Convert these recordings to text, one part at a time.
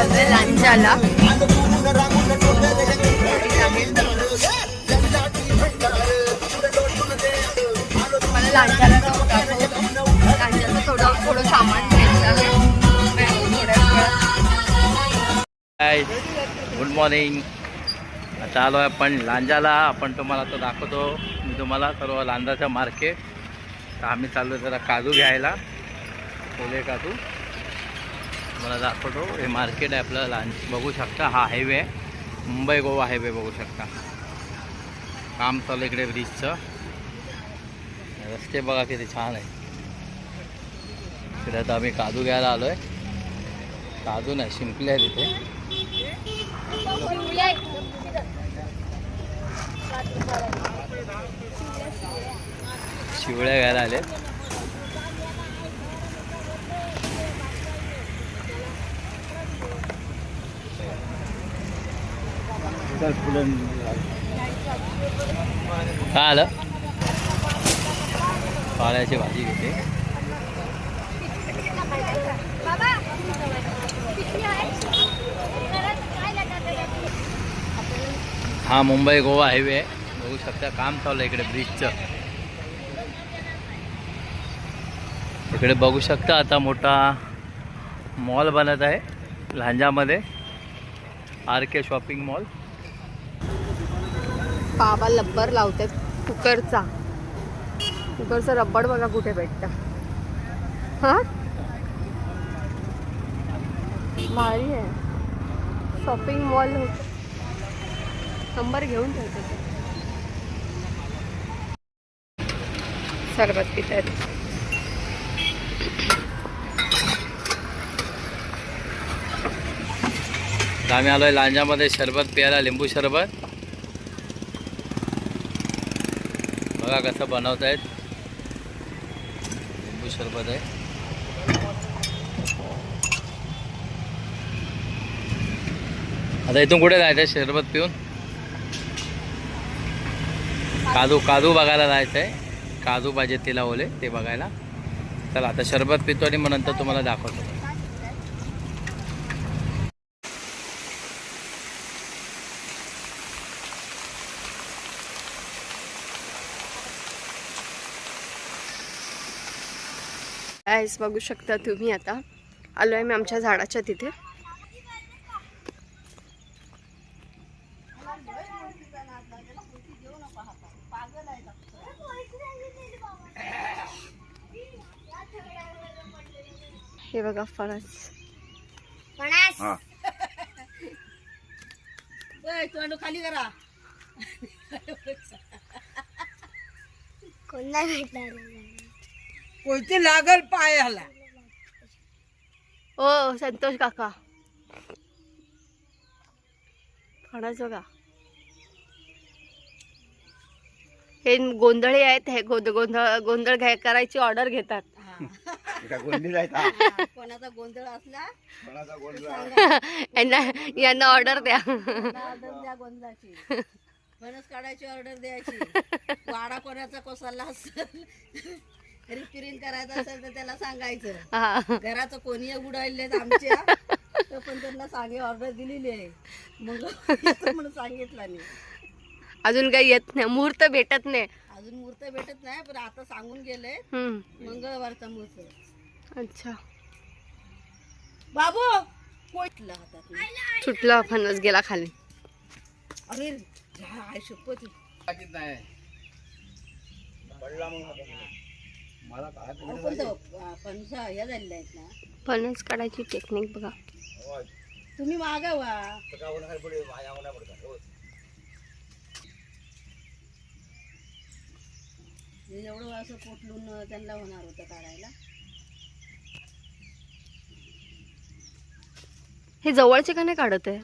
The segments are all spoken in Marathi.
चाललोय लांजाला मला लांजाला जाऊन लांजाचं थोडं थोडं सामान हाय गुड मॉर्निंग आता आलो आहे आपण लांजाला. आपण तुम्हाला तो दाखवतो. मी तुम्हाला सर्व लांजाचं मार्केट तर आम्ही चाललो जरा काजू घ्यायला. ओले काजू. तुम्हाला दाखवतो. हे मार्केट आहे आपलं लांज बघू शकता हा हायवे आहे. मुंबई गोवा हायवे बघू शकता. काम चालू इकडे ब्रिजचं. रस्ते बघा किती छान आहे. तिथे आता आम्ही काजू घ्यायला आलो आहे काजू नाही शिंपले आहे तिथे शिवळ्या घ्यायला आले काय आलं? पाळ्याची भाजी घेते. हा मुंबई गोवा हायवे आहे. बघू शकता काम चालू आहे इकडे ब्रिजचं इकडे बघू शकता आता मोठा मॉल बनत आहे. लांजामध्ये. आर के शॉपिंग मॉल बाबा लब्बर लावतात कुकरचा. कुकरचं रब्बड बघा कुठे भेटतं. हा? भारी आहे. शॉपिंग मॉल होत. नंबर घेऊन ठेवते. ते. सरबत आम्ही आलो आहे लांजामध्ये सरबत प्यायला लिंबू सरबत बघा कसं बनवत आहेत. लिंबू सरबत आहे. आता इथून कुठे जायचं आहे सरबत पिऊन? काजू काजू बघायला जायचं आहे काजू पाहिजे तिला ओले ते बघायला. चला आता सरबत पितो आणि मग नंतर तुम्हाला दाखवतो. आयस बघू शकता तुम्ही आता. आलो आहे मी आमच्या झाडाच्या तिथे. हे बघा फणस. तोंड खाली करा. कोणती लागल पायाला. ओ संतोष काका. फणस बघा हे गोंधळी आहेत हे गोंध गोंधळ गोंधळ घ्याय करायची ऑर्डर घेतात. कोणाचा गोंधळ असला यांना यांना ऑर्डर द्या. ऑर्डर द्या गोंधळाची. फणस काढायची ऑर्डर द्यायची. वाडा कोणाचा कोसाला असेल रिपेरिंग करायचं असेल तर त्याला सांगायचं. हा. घराचं कोणी उडायले आमच्या तर पण त्यांना सांगे ऑर्डर दिलेली आहे. मग येतो म्हणून सांगितलं नाही. अजून काही येत नाही मुहूर्त भेटत नाही. अजून मुहूर्त भेटत नाही पण आता सांगून गेले. हम्म. मंगळवारचा मुहूर्त. अच्छा. बाबू कोटला हातात सुटला फणस गेला खाली. अरे ह्या आई शपथ. आपण तो फणस ह्या झालेल्या आहेत ना फणस काढायची टेक्निक बघा. तुम्ही मागवा हे. एवढं असं पोटलून त्यांना होणार होतं काढायला? हे जवळचे का नाही काढत आहे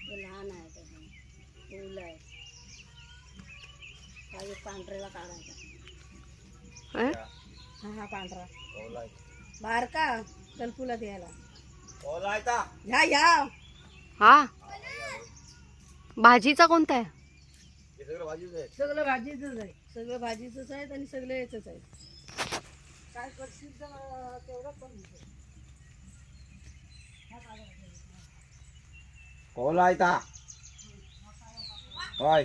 ते लहान आहे त्याचं फुल आहे काढायचा. हं? पांढरा. बारका कल्पूला द्यायला. ह्या ह्या हा? भाजीचा कोणता आहे? सगळं भाजीचंच आहे. सगळं भाजीचंच आहे आणि सगळं याचंच आहे काय करशील तर तेवढं पण कोला येता होय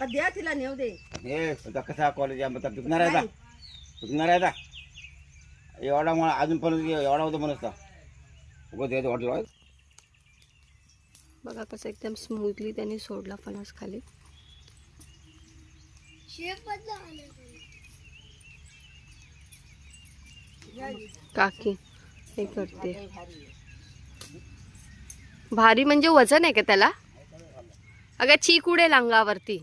द्या तिला नेऊ दे. हे कसा कॉलेज आता पिकणार आहे का? पिकणार आहे का? एवढा मला अजून पण एवढा होता म्हणून उगं ते वाटलं. बघा कसं एकदम स्मूथली त्यांनी सोडला फणस खाली. काकी हे करते. भारी म्हणजे वजन आहे का त्याला? अगं चीक उडेल अंगावरती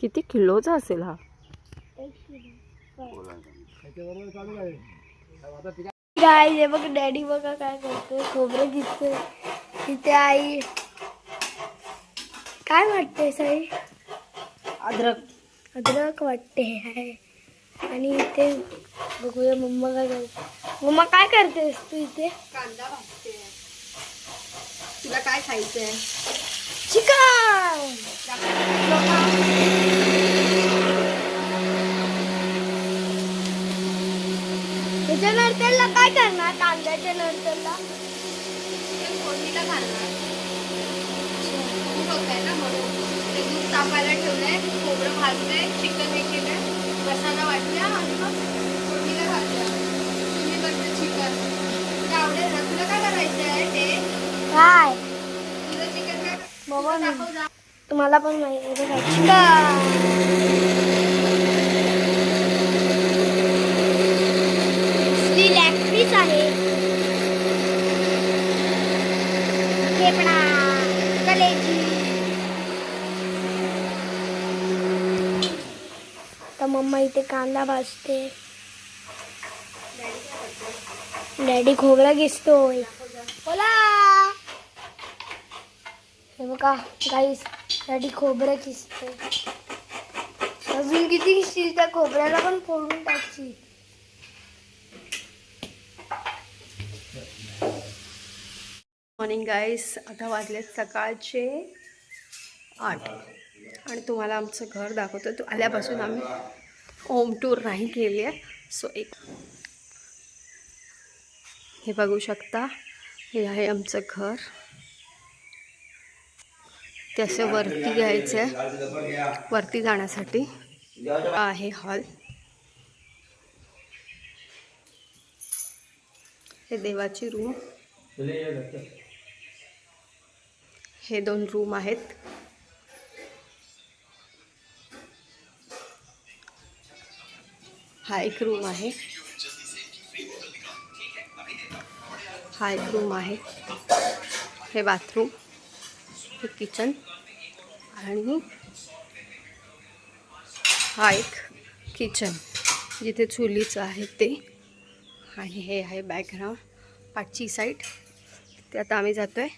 किती किलोचा असेल हा? गाय हे बघ डॅडी बघा काय करतोय. खोबरं दिसतोय तिथे आई. काय वाटतंय साई? अद्रक. अद्रक वाटते आहे आणि इथे बघूया मम्मा काय करते मम्मा काय करतेस तू इथे? कांदा भाजते. तुला काय खायचंय? चिकन! त्याच्या नंतरला काय करणार? कांद्याच्या नंतरला फोडणीला घालणार. दूध होतंय ना म्हणून. ते दूध तापायला ठेवलंय खोबरं भाजलंय चिकन हे केलंय. मसाला वाटला आणि मग फोडणीला घातलं तुम्ही करते चिकन. तुला आवडेल ना? तुला काय करायचं आहे ते? काय? तुझं चिकन काय बाबा दाखव जा. तुम्हाला पण माहिती आहे बघा. चिकन लॅग पीस आहे खेपडा कलेजी तर मम्मा इथे कांदा भाजते. डॅडी खोबरा घिसतोय. बोला. हे बघा गाईस डॅडी खोबरं किसतोय अजून किती किसतील त्या खोबऱ्याला पण फोडून टाकशील. मॉर्निंग गाईस आता वाजलेत सकाळचे आठ. आणि तुम्हाला आमचं घर दाखवतो. तो आल्यापासून आम्ही होम टूर नाही केली आहे. सो एक हे बघू शकता. हे आहे आमचं घर. ते असं वरती घ्यायचं आहे. वरती जाण्यासाठी आहे हॉल हे देवाची रूम हे दोन रूम आहेत. हा एक रूम आहे. हा एक रूम आहे. हे बाथरूम हे किचन आणि हा एक किचन जिथे चुलीचं आहे ते. आणि हे आहे बॅकग्राऊंड पाठची साईड ते आता आम्ही जातो आहे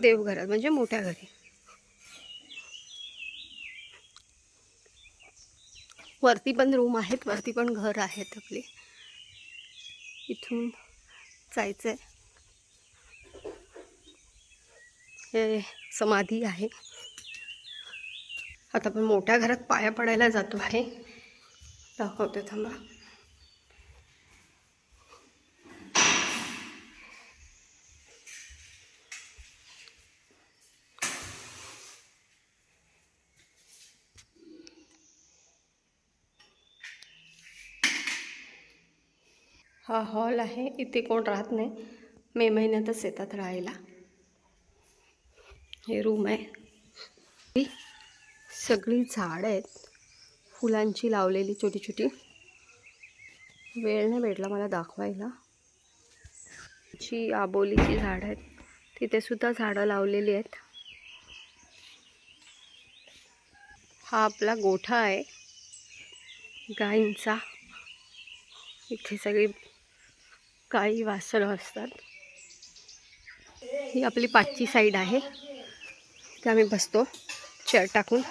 देवघरात म्हणजे मोठ्या घरी. वरती पण रूम आहेत वरती पण घर आहेत आपले. इथून जायचं आहे हे समाधी आहे. आता आपण मोठ्या घरात पाया पडायला जातो आहे. दाखवते थांबा. हा हॉल आहे इथे कोण राहत नाही. मे महिन्यातच येतात राहायला. हे रूम आहे. सगळी झाडं आहेत. फुलांची लावलेली छोटी छोटी. वेळ नाही भेटला मला दाखवायला. जी आबोलीची झाडं आहेत. तिथेसुद्धा झाडं लावलेली आहेत. हा आपला गोठा आहे. गायींचा इथे सगळी काही वासरं असतात. ही आपली पाचची साईड आहे. इथे आम्ही बसतो. चेअर टाकून.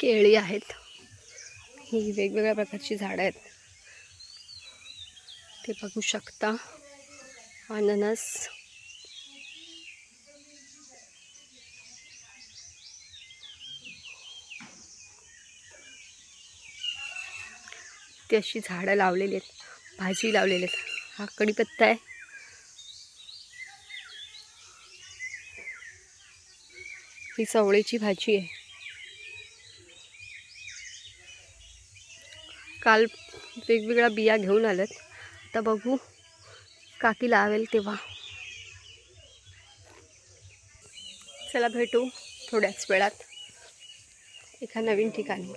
केळी आहेत. ही वेगवेगळ्या प्रकारची झाडं आहेत. ते बघू शकता. अननस. ती अशी झाडं लावलेली आहेत. भाजी लावलेली आहेत. हा कढीपत्ता आहे. ही चवळीची भाजी आहे. काल वेगवेगळ्या बिया घेऊन आल्यात आता बघू काकी लावेल तेव्हा. चला भेटू थोड्याच वेळात. एका नवीन ठिकाणी.